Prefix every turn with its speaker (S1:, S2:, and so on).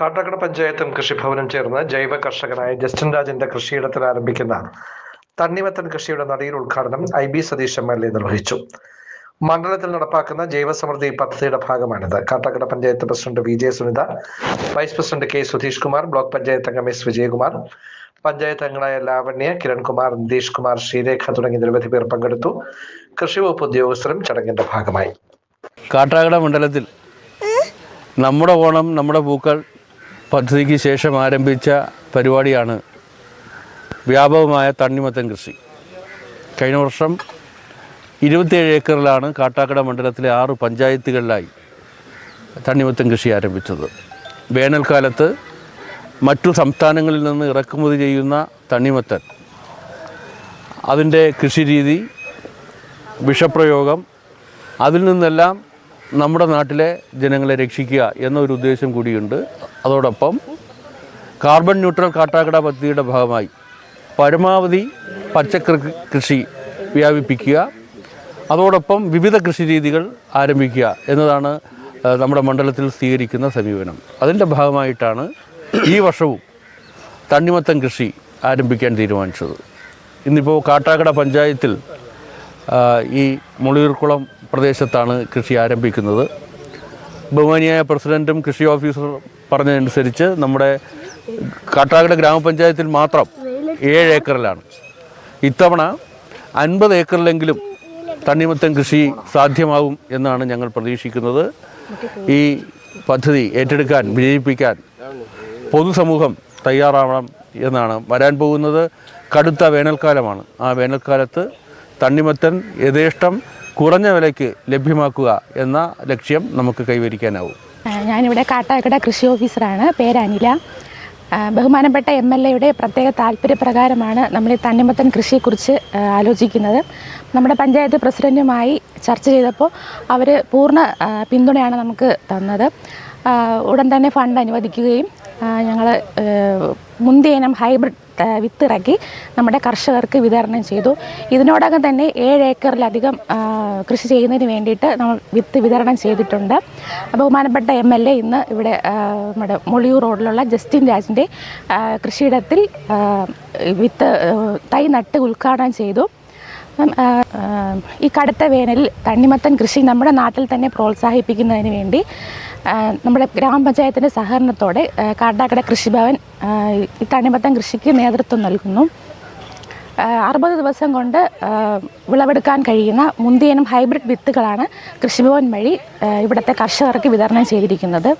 S1: കാട്ടാക്കട പഞ്ചായത്തും കൃഷിഭവനും ചേർന്ന് ജൈവ കർഷകനായ ജസ്റ്റിൻ രാജന്റെ കൃഷിയിടത്തിൽ ആരംഭിക്കുന്ന തണ്ണിമത്തൻ കൃഷിയുടെ നടിയിൽ ഉദ്ഘാടനം I B Sathish M L A നിർവഹിച്ചു. മണ്ഡലത്തിൽ നടപ്പാക്കുന്ന ജൈവസമൃദ്ധി പദ്ധതിയുടെ ഭാഗമാണിത്. Kattakkada panchayat president V J Sunitha vice president K Sudheesh Kumar block panchayat അംഗം എസ് വിജയകുമാർ പഞ്ചായത്ത് അംഗങ്ങളായ ലാവണ്യ കിരൺകുമാർ നിതീഷ് കുമാർ ശ്രീരേഖ തുടങ്ങി നിരവധി പേർ പങ്കെടുത്തു. കൃഷി വകുപ്പ് ഉദ്യോഗസ്ഥരും ചടങ്ങിന്റെ ഭാഗമായി.
S2: കാട്ടാക്കട മണ്ഡലത്തിൽ നമ്മുടെ ഓണം നമ്മുടെ പൂക്കൾ പദ്ധതിക്ക് ശേഷം ആരംഭിച്ച പരിപാടിയാണ് വ്യാപകമായ തണ്ണിമത്തൻ കൃഷി. കഴിഞ്ഞ വർഷം ഇരുപത്തിയേഴ് ഏക്കറിലാണ് കാട്ടാക്കട മണ്ഡലത്തിലെ ആറ് പഞ്ചായത്തുകളിലായി തണ്ണിമത്തൻ കൃഷി ആരംഭിച്ചത്. വേനൽക്കാലത്ത് മറ്റു സംസ്ഥാനങ്ങളിൽ നിന്ന് ഇറക്കുമതി ചെയ്യുന്ന തണ്ണിമത്തൻ അതിന്റെ കൃഷിരീതി വിഷപ്രയോഗം അതിൽ നിന്നെല്ലാം നമ്മുടെ നാട്ടിലെ ജനങ്ങളെ രക്ഷിക്കുക എന്നൊരു ഉദ്ദേശം കൂടിയുണ്ട്. അതോടൊപ്പം കാർബൺ ന്യൂട്രൽ കാട്ടാക്കട പദ്ധതിയുടെ ഭാഗമായി പരമാവധി പച്ചക്കറി കൃഷി വ്യാപിപ്പിക്കുക. അതോടൊപ്പം വിവിധ കൃഷി രീതികൾ ആരംഭിക്കുക എന്നതാണ് നമ്മുടെ മണ്ഡലത്തിൽ സ്വീകരിക്കുന്ന സമീപനം. അതിന്റെ ഭാഗമായിട്ടാണ് ഈ വർഷവും തണ്ണിമത്തൻ കൃഷി ആരംഭിക്കാൻ തീരുമാനിച്ചത്. ഇന്നിപ്പോൾ കാട്ടാക്കട പഞ്ചായത്തിൽ ഈ മുളിയൂർക്കുളം പ്രദേശത്താണ് കൃഷി ആരംഭിക്കുന്നത്. ബഹുമാനിയായ പ്രസിഡന്റും കൃഷി ഓഫീസറും പറഞ്ഞതനുസരിച്ച് നമ്മുടെ കാട്ടാക്കട ഗ്രാമപഞ്ചായത്തിൽ മാത്രം ഏഴ് ഏക്കറിലാണ്. ഇത്തവണ അൻപത് ഏക്കറിലെങ്കിലും തണ്ണിമത്തൻ കൃഷി സാധ്യമാവും എന്നാണ് ഞങ്ങൾ പ്രതീക്ഷിക്കുന്നത്. ഈ പദ്ധതി ഏറ്റെടുക്കാൻ വിജയിപ്പിക്കാൻ പൊതുസമൂഹം തയ്യാറാവണം എന്നാണ് വരാൻ പോകുന്നത്. കടുത്ത വേനൽക്കാലമാണ്. ആ വേനൽക്കാലത്ത് തണ്ണിമത്തൻ യഥേഷ്ടം കുറഞ്ഞ വിലയ്ക്ക് ലഭ്യമാക്കുക എന്ന ലക്ഷ്യം നമുക്ക് കൈവരിക്കാനാവും.
S3: ഞാനിവിടെ കാട്ടാക്കട കൃഷി ഓഫീസറാണ്. പേര് അനില. ബഹുമാനപ്പെട്ട എം എൽ എയുടെ പ്രത്യേക താല്പര്യപ്രകാരമാണ് നമ്മൾ ഈ തണ്ണിമത്തൻ കൃഷിയെക്കുറിച്ച് ആലോചിക്കുന്നത്. നമ്മുടെ പഞ്ചായത്ത് പ്രസിഡന്റുമായി ചർച്ച ചെയ്തപ്പോൾ അവർ പൂർണ പിന്തുണയാണ് നമുക്ക് തന്നത്. ഉടൻ തന്നെ ഫണ്ട് അനുവദിക്കുകയും ഞങ്ങൾ മുന്തിയനം ഹൈബ്രിഡ് ആ, വിത്ത് ഇറക്കി നമ്മുടെ കർഷകർക്ക് വിതരണം ചെയ്തു. ഇതിനോടകം തന്നെ ഏഴ് ഏക്കറിലധികം കൃഷി ചെയ്യുന്നതിന് വേണ്ടിയിട്ട് നമ്മൾ വിത്ത് വിതരണം ചെയ്തിട്ടുണ്ട്. ബഹുമാനപ്പെട്ട എം എൽ എ ഇന്ന് ഇവിടെ നമ്മുടെ മൊളിയൂർ റോഡിലുള്ള ജസ്റ്റിൻ രാജിന്റെ കൃഷിയിടത്തിൽ വിത്ത് തൈ നട്ട് ഉദ്ഘാടനം ചെയ്തു. ആ, ഈ കടുത്ത വേനൽ തണ്ണിമത്തൻ കൃഷി നമ്മുടെ നാട്ടിൽ തന്നെ പ്രോത്സാഹിപ്പിക്കുന്നതിന് വേണ്ടി നമ്മുടെ ഗ്രാമപഞ്ചായത്തിന്റെ സഹകരണത്തോടെ കാട്ടാക്കട കൃഷിഭവൻ ഈ തണ്ണിമത്തൻ കൃഷിക്ക് നേതൃത്വം നൽകുന്നു. അറുപത് ദിവസം കൊണ്ട് വിളവെടുക്കാൻ കഴിയുന്ന മുന്തിയനും ഹൈബ്രിഡ് വിത്തുകളാണ് കൃഷിഭവൻ വഴി ഇവിടുത്തെ കർഷകർക്ക് വിതരണം ചെയ്തിരിക്കുന്നത്.